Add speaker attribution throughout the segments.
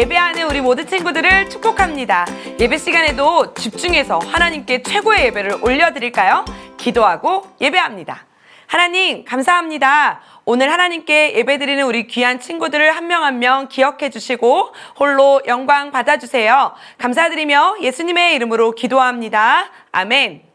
Speaker 1: 예배하는 우리 모든 친구들을 축복합니다. 예배 시간에도 집중해서 하나님께 최고의 예배를 올려드릴까요? 기도하고 예배합니다. 하나님 감사합니다. 오늘 하나님께 예배드리는 우리 귀한 친구들을 한 명 한명 기억해 주시고 홀로 영광 받아주세요. 감사드리며 예수님의 이름으로 기도합니다. 아멘.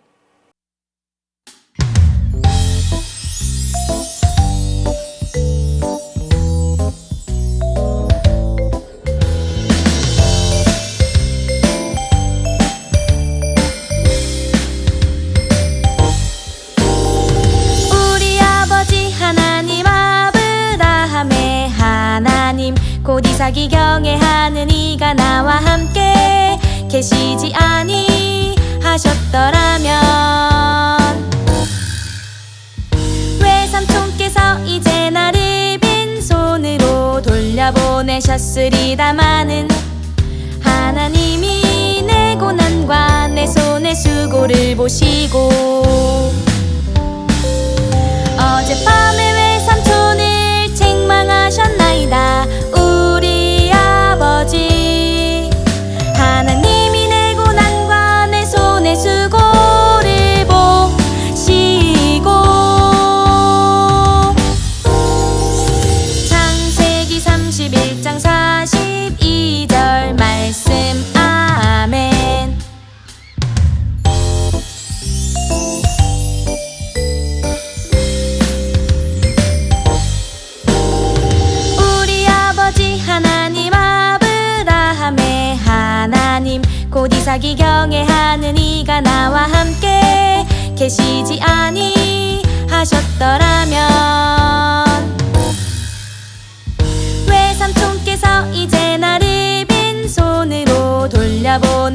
Speaker 2: 계시지 아니 하셨더라면. 외삼촌께서 이제 나를 빈손으로 돌려보내셨으리다마는 하나님이 내 고난과 내 손의 수고를 보시고 어젯밤에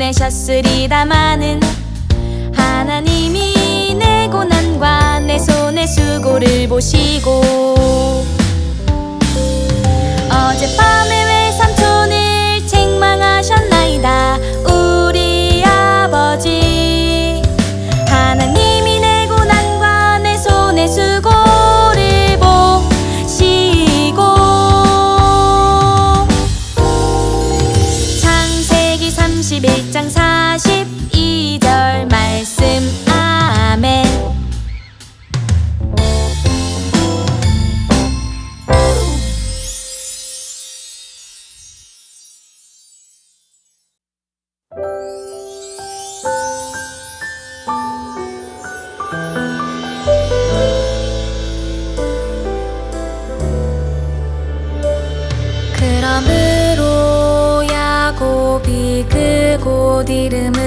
Speaker 2: 보내셨으리다마는 하나님이 내 고난과 내 손의 수고를 보시고 어젯밤에 외삼촌을 책망하셨나이다 그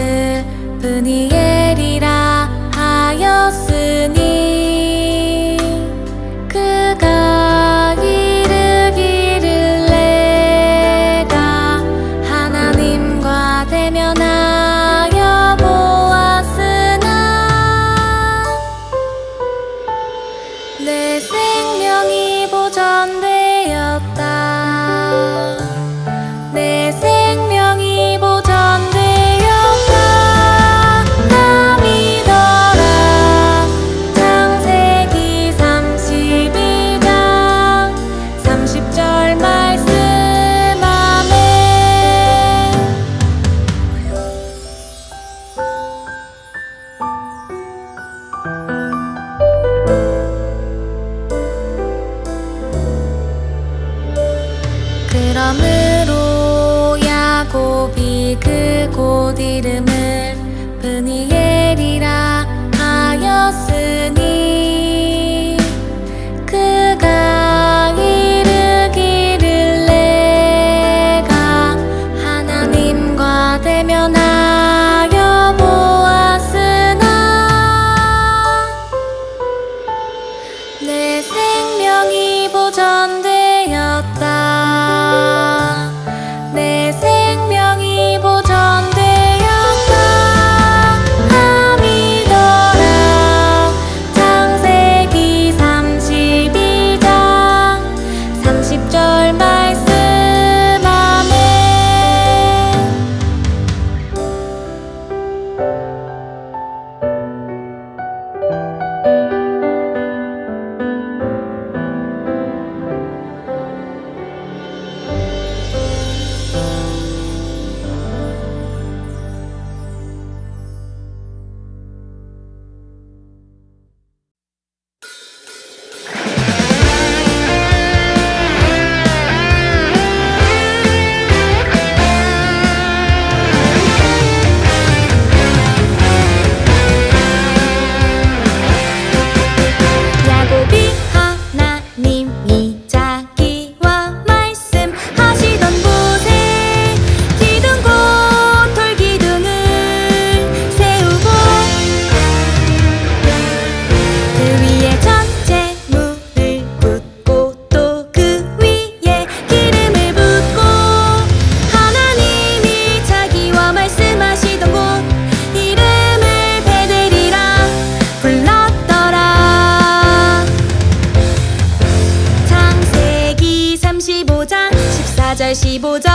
Speaker 2: 14절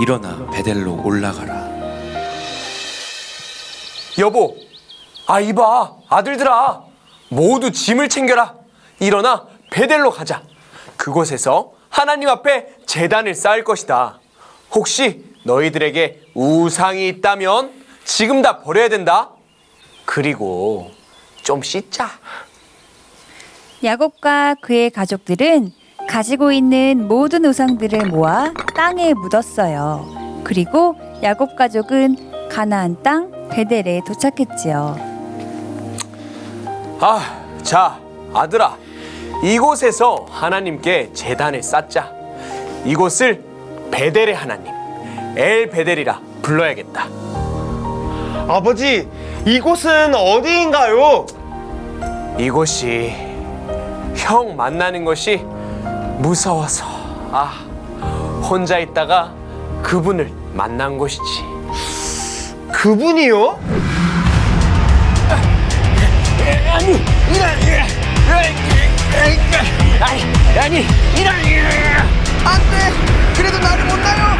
Speaker 3: 일어나 베델로 올라가라
Speaker 4: 여보, 아 이봐, 아들들아, 모두 짐을 챙겨라. 일어나 베델로 가자. 그곳에서 하나님 앞에 재단을 쌓을 것이다. 혹시 너희들에게 우상이 있다면 지금 다 버려야 된다. 그리고 좀 씻자.
Speaker 5: 야곱과 그의 가족들은 가지고 있는 모든 우상들을 모아 땅에 묻었어요. 그리고 야곱 가족은 가나안 땅 베델에 도착했지요.
Speaker 4: 아, 자, 아들아, 이곳에서 하나님께 재단을 쌓자. 이곳을 베델의 하나님, 엘 베델이라 불러야겠다.
Speaker 6: 아버지, 이곳은 어디인가요?
Speaker 4: 이곳이 형 만나는 것이 무서워서. 아 혼자 있다가 그분을 만난 곳이지.
Speaker 6: 그분이요?
Speaker 4: 아니 이런 아니 아니 이런.
Speaker 6: 안돼, 그래도 나를 못 나요.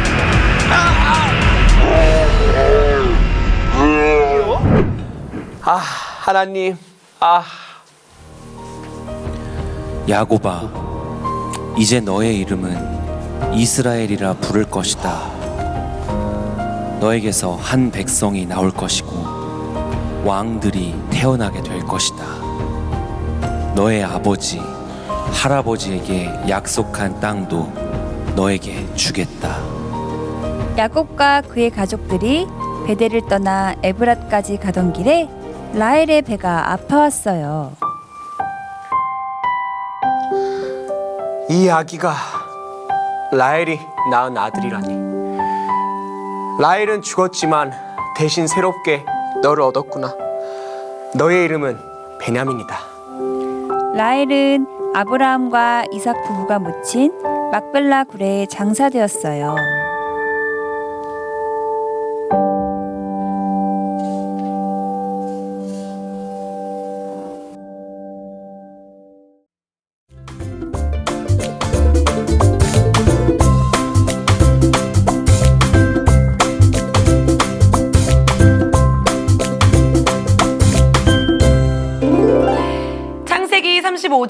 Speaker 4: 아 하나님 아.
Speaker 3: 야곱아 이제 너의 이름은 이스라엘이라 부를 것이다. 너에게서 한 백성이 나올 것이고 왕들이 태어나게 될 것이다. 너의 아버지 할아버지에게 약속한 땅도 너에게 주겠다.
Speaker 5: 야곱과 그의 가족들이 베델을 떠나 에브랏까지 가던 길에 라헬의 배가 아파왔어요.
Speaker 4: 이 아기가 라헬이 낳은 아들이라니. 라헬은 죽었지만 대신 새롭게 너를 얻었구나. 너의 이름은 베냐민이다.
Speaker 5: 라헬은 아브라함과 이삭 부부가 묻힌 막벨라 굴에 장사되었어요.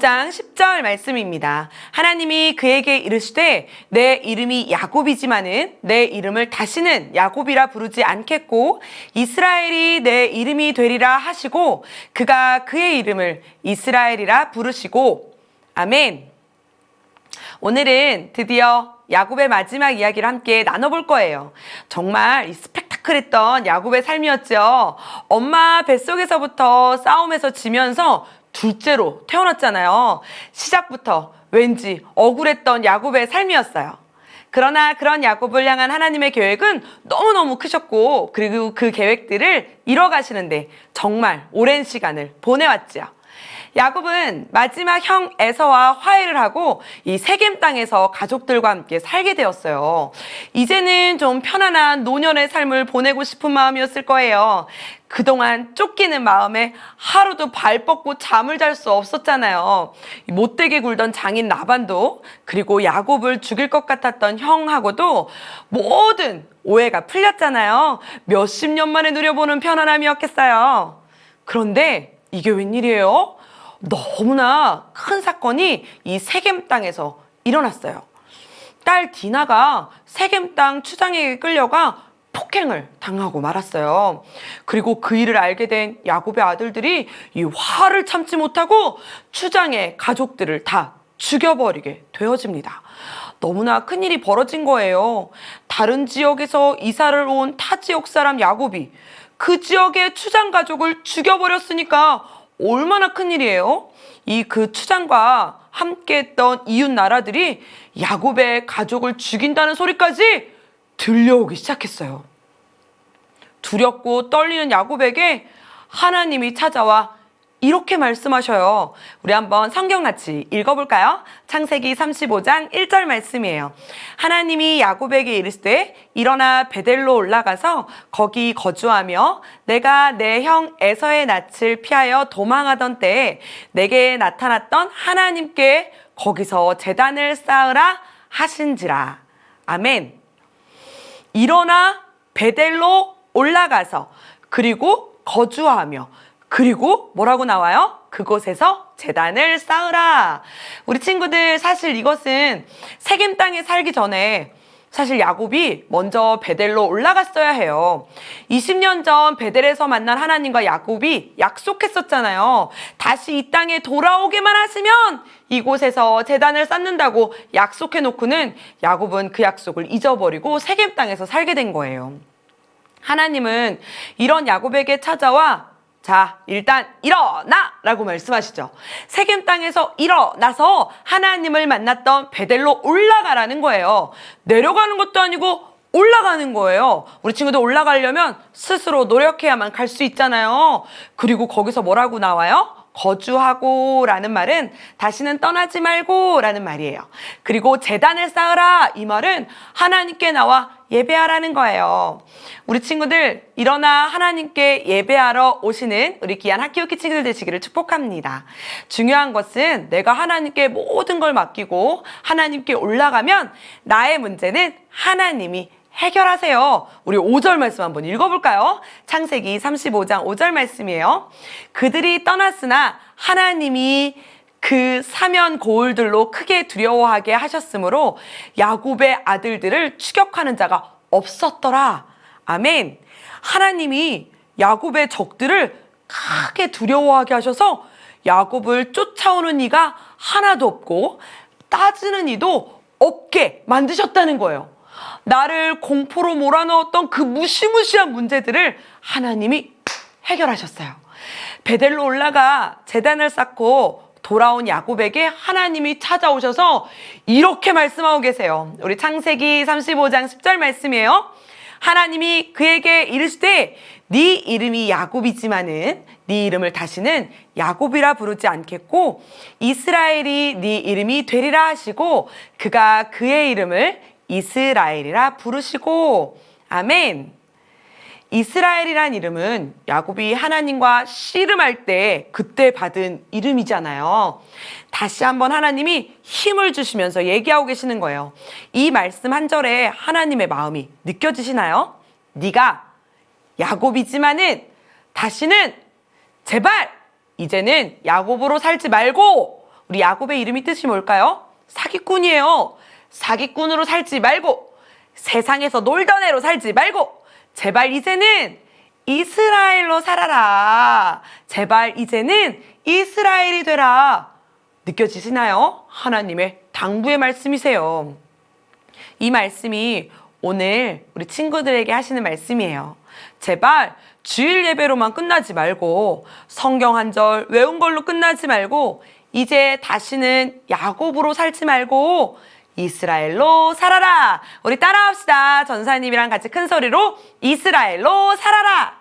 Speaker 1: 창세기 35장 10절 말씀입니다. 하나님이 그에게 이르시되 내 이름이 야곱이지만은 내 이름을 다시는 야곱이라 부르지 않겠고 이스라엘이 내 이름이 되리라 하시고 그가 그의 이름을 이스라엘이라 부르시고 아멘. 오늘은 드디어 야곱의 마지막 이야기를 함께 나눠볼 거예요. 정말 이 스펙타클했던 야곱의 삶이었죠. 엄마 뱃속에서부터 싸움에서 지면서 둘째로 태어났잖아요. 시작부터 왠지 억울했던 야곱의 삶이었어요. 그러나 그런 야곱을 향한 하나님의 계획은 너무너무 크셨고 그리고 그 계획들을 이뤄가시는데 정말 오랜 시간을 보내왔지요. 야곱은 마지막 형 에서와 화해를 하고 이 세겜 땅에서 가족들과 함께 살게 되었어요. 이제는 좀 편안한 노년의 삶을 보내고 싶은 마음이었을 거예요. 그동안 쫓기는 마음에 하루도 발 뻗고 잠을 잘 수 없었잖아요. 이 못되게 굴던 장인 라반도 그리고 야곱을 죽일 것 같았던 형하고도 모든 오해가 풀렸잖아요. 몇십 년 만에 누려보는 편안함이었겠어요. 그런데 이게 웬일이에요? 너무나 큰 사건이 이 세겜 땅에서 일어났어요. 딸 디나가 세겜 땅 추장에게 끌려가 폭행을 당하고 말았어요. 그리고 그 일을 알게 된 야곱의 아들들이 이 화를 참지 못하고 추장의 가족들을 다 죽여버리게 되어집니다. 너무나 큰 일이 벌어진 거예요. 다른 지역에서 이사를 온 타 지역 사람 야곱이 그 지역의 추장 가족을 죽여버렸으니까 얼마나 큰 일이에요? 이 그 추장과 함께했던 이웃 나라들이 야곱의 가족을 죽인다는 소리까지 들려오기 시작했어요. 두렵고 떨리는 야곱에게 하나님이 찾아와 이렇게 말씀하셔요. 우리 한번 성경 같이 읽어볼까요? 창세기 35장 1절 말씀이에요. 하나님이 야곱에게 이르시되 일어나 베델로 올라가서 거기 거주하며 내가 내 형 에서의 낯을 피하여 도망하던 때에 내게 나타났던 하나님께 거기서 재단을 쌓으라 하신지라. 아멘. 일어나 베델로 올라가서 그리고 거주하며 그리고 뭐라고 나와요? 그곳에서 재단을 쌓으라. 우리 친구들 사실 이것은 세겜 땅에 살기 전에 사실 야곱이 먼저 베델로 올라갔어야 해요. 20년 전 베델에서 만난 하나님과 야곱이 약속했었잖아요. 다시 이 땅에 돌아오게만 하시면 이곳에서 재단을 쌓는다고 약속해 놓고는 야곱은 그 약속을 잊어버리고 세겜 땅에서 살게 된 거예요. 하나님은 이런 야곱에게 찾아와 자, 일단 일어나! 라고 말씀하시죠. 세겜 땅에서 일어나서 하나님을 만났던 베델로 올라가라는 거예요. 내려가는 것도 아니고 올라가는 거예요. 우리 친구들 올라가려면 스스로 노력해야만 갈 수 있잖아요. 그리고 거기서 뭐라고 나와요? 거주하고 라는 말은 다시는 떠나지 말고 라는 말이에요. 그리고 재단을 쌓으라 이 말은 하나님께 나와 예배하라는 거예요. 우리 친구들 일어나 하나님께 예배하러 오시는 우리 귀한 학교키 친구들 되시기를 축복합니다. 중요한 것은 내가 하나님께 모든 걸 맡기고 하나님께 올라가면 나의 문제는 하나님이 해결하세요. 우리 5절 말씀 한번 읽어볼까요? 창세기 35장 5절 말씀이에요. 그들이 떠났으나 하나님이 그 사면 고울들로 크게 두려워하게 하셨으므로 야곱의 아들들을 추격하는 자가 없었더라. 아멘. 하나님이 야곱의 적들을 크게 두려워하게 하셔서 야곱을 쫓아오는 이가 하나도 없고 따지는 이도 없게 만드셨다는 거예요. 나를 공포로 몰아넣었던 그 무시무시한 문제들을 하나님이 해결하셨어요. 베델로 올라가 재단을 쌓고 돌아온 야곱에게 하나님이 찾아오셔서 이렇게 말씀하고 계세요. 우리 창세기 35장 10절 말씀이에요. 하나님이 그에게 이르시되 네 이름이 야곱이지만은 네 이름을 다시는 야곱이라 부르지 않겠고 이스라엘이 네 이름이 되리라 하시고 그가 그의 이름을 이스라엘이라 부르시고 아멘. 이스라엘이란 이름은 야곱이 하나님과 씨름할 때 그때 받은 이름이잖아요. 다시 한번 하나님이 힘을 주시면서 얘기하고 계시는 거예요. 이 말씀 한 절에 하나님의 마음이 느껴지시나요? 네가 야곱이지만은 다시는 제발 이제는 야곱으로 살지 말고 우리 야곱의 이름이 뜻이 뭘까요? 사기꾼이에요. 사기꾼으로 살지 말고 세상에서 놀던 애로 살지 말고 제발 이제는 이스라엘로 살아라. 제발 이제는 이스라엘이 되라. 느껴지시나요? 하나님의 당부의 말씀이세요. 이 말씀이 오늘 우리 친구들에게 하시는 말씀이에요. 제발 주일 예배로만 끝나지 말고 성경 한 절 외운 걸로 끝나지 말고 이제 다시는 야곱으로 살지 말고 이스라엘로 살아라. 우리 따라합시다. 전사님이랑 같이 큰 소리로 이스라엘로 살아라.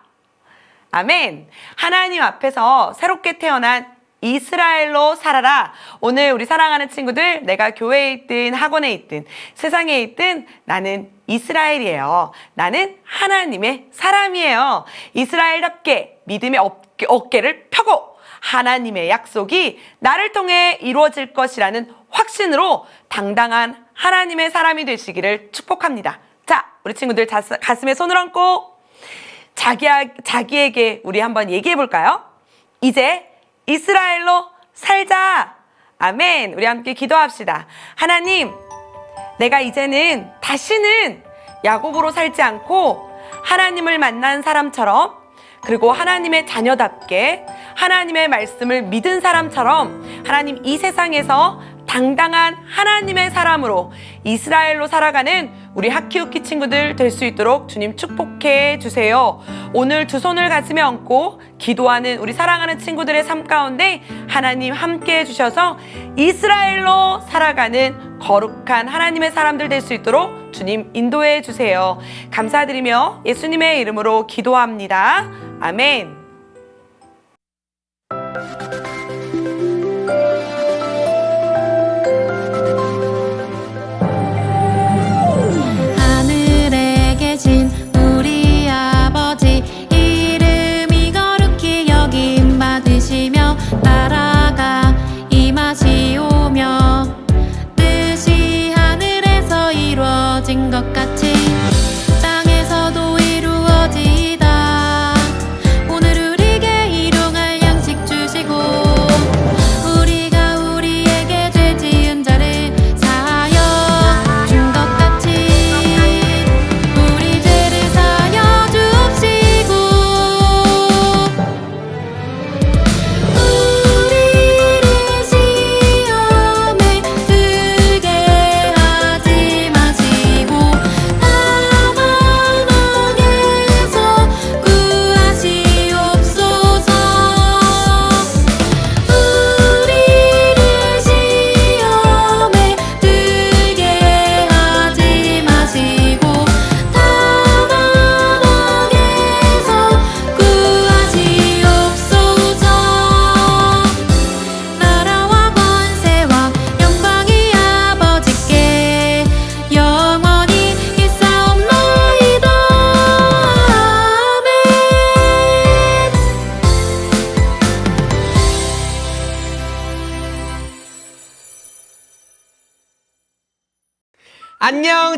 Speaker 1: 아멘. 하나님 앞에서 새롭게 태어난 이스라엘로 살아라. 오늘 우리 사랑하는 친구들, 내가 교회에 있든 학원에 있든 세상에 있든 나는 이스라엘이에요. 나는 하나님의 사람이에요. 이스라엘답게 믿음의 어깨, 어깨를 펴고 하나님의 약속이 나를 통해 이루어질 것이라는 확신으로 당당한 하나님의 사람이 되시기를 축복합니다. 자, 우리 친구들 자- 가슴에 손을 얹고 자기, 자기에게 우리 한번 얘기해 볼까요? 이제 이스라엘로 살자. 아멘. 우리 함께 기도합시다. 하나님, 내가 이제는 다시는 야곱으로 살지 않고 하나님을 만난 사람처럼 그리고 하나님의 자녀답게 하나님의 말씀을 믿은 사람처럼 하나님 이 세상에서 당당한 하나님의 사람으로 이스라엘로 살아가는 우리 하키우키 친구들 될 수 있도록 주님 축복해 주세요. 오늘 두 손을 가슴에 얹고 기도하는 우리 사랑하는 친구들의 삶 가운데 하나님 함께 해 주셔서 이스라엘로 살아가는 거룩한 하나님의 사람들 될 수 있도록 주님 인도해 주세요. 감사드리며 예수님의 이름으로 기도합니다. 아멘.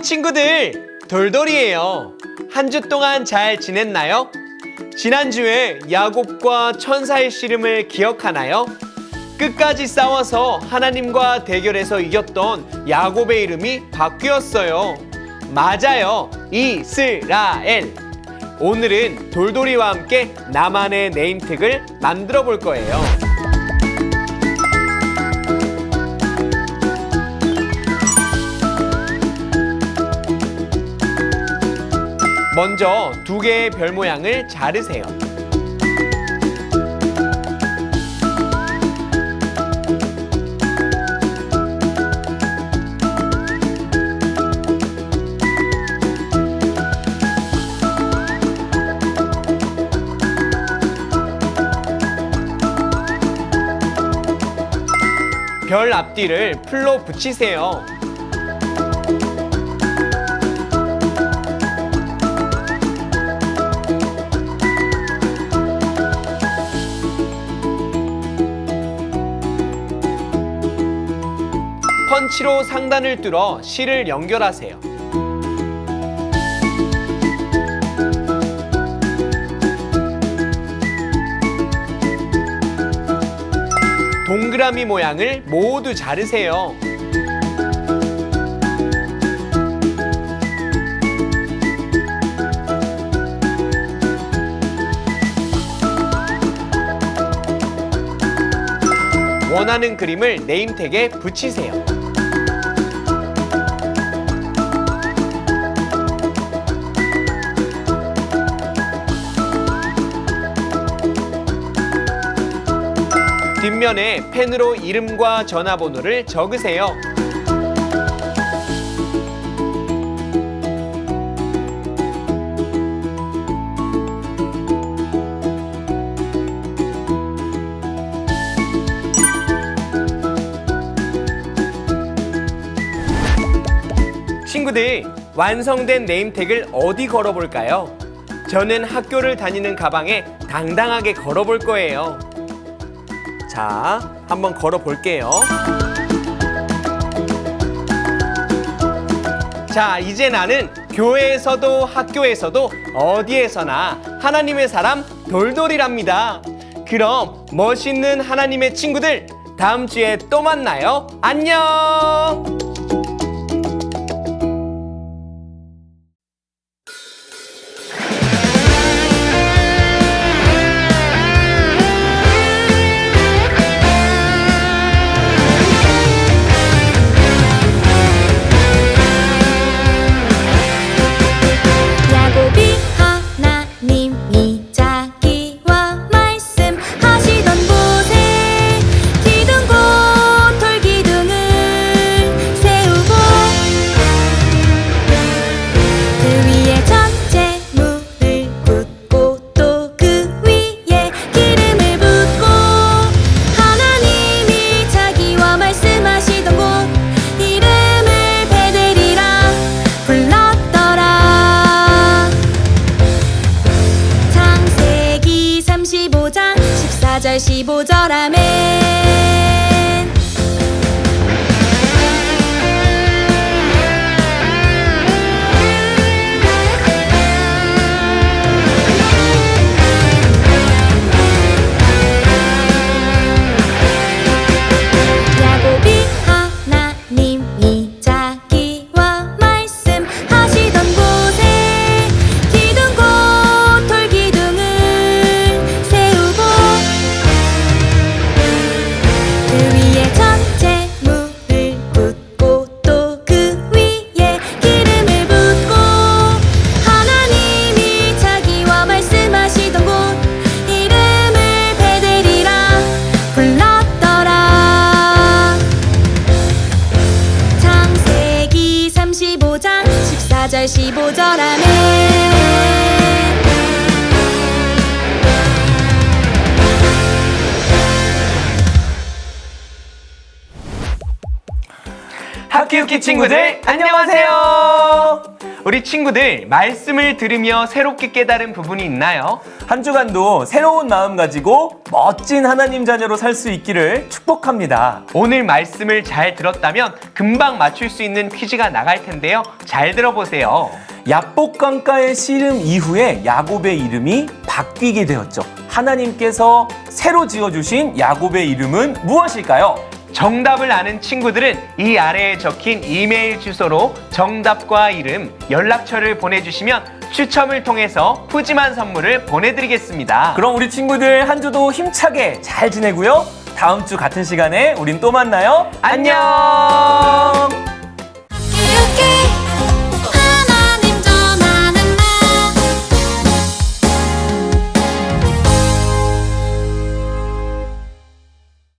Speaker 4: 친구들 돌돌이에요. 한 주 동안 잘 지냈나요? 지난주에 야곱과 천사의 씨름을 기억하나요? 끝까지 싸워서 하나님과 대결해서 이겼던 야곱의 이름이 바뀌었어요. 맞아요. 이스라엘. 오늘은 돌돌이와 함께 나만의 네임택을 만들어 볼 거예요 먼저 두 개의 별 모양을 자르세요. 별 앞뒤를 풀로 붙이세요. 펀치로 상단을 뚫어 실을 연결하세요. 동그라미 모양을 모두 자르세요. 원하는 그림을 네임택에 붙이세요. 뒷면에 펜으로 이름과 전화번호를 적으세요.
Speaker 2: 친구들, 완성된 네임택을 어디 걸어볼까요? 저는 학교를 다니는 가방에 당당하게 걸어볼 거예요. 자, 한번 걸어 볼게요. 자, 이제 나는 교회에서도 학교에서도 어디에서나 하나님의 사람 돌돌이랍니다. 그럼 멋있는 하나님의 친구들, 다음 주에 또 만나요. 안녕! 친구들 안녕하세요. 우리 친구들 말씀을 들으며 새롭게 깨달은 부분이 있나요?
Speaker 7: 한 주간도 새로운 마음 가지고 멋진 하나님 자녀로 살 수 있기를 축복합니다.
Speaker 2: 오늘 말씀을 잘 들었다면 금방 맞출 수 있는 퀴즈가 나갈 텐데요. 잘 들어보세요.
Speaker 7: 야복 강가의 씨름 이후에 야곱의 이름이 바뀌게 되었죠. 하나님께서 새로 지어주신 야곱의 이름은 무엇일까요?
Speaker 2: 정답을 아는 친구들은 이 아래에 적힌 이메일 주소로 정답과 이름, 연락처를 보내주시면 추첨을 통해서 푸짐한 선물을 보내드리겠습니다.
Speaker 7: 그럼 우리 친구들 한 주도 힘차게 잘 지내고요. 다음 주 같은 시간에 우린 또 만나요.
Speaker 2: 안녕!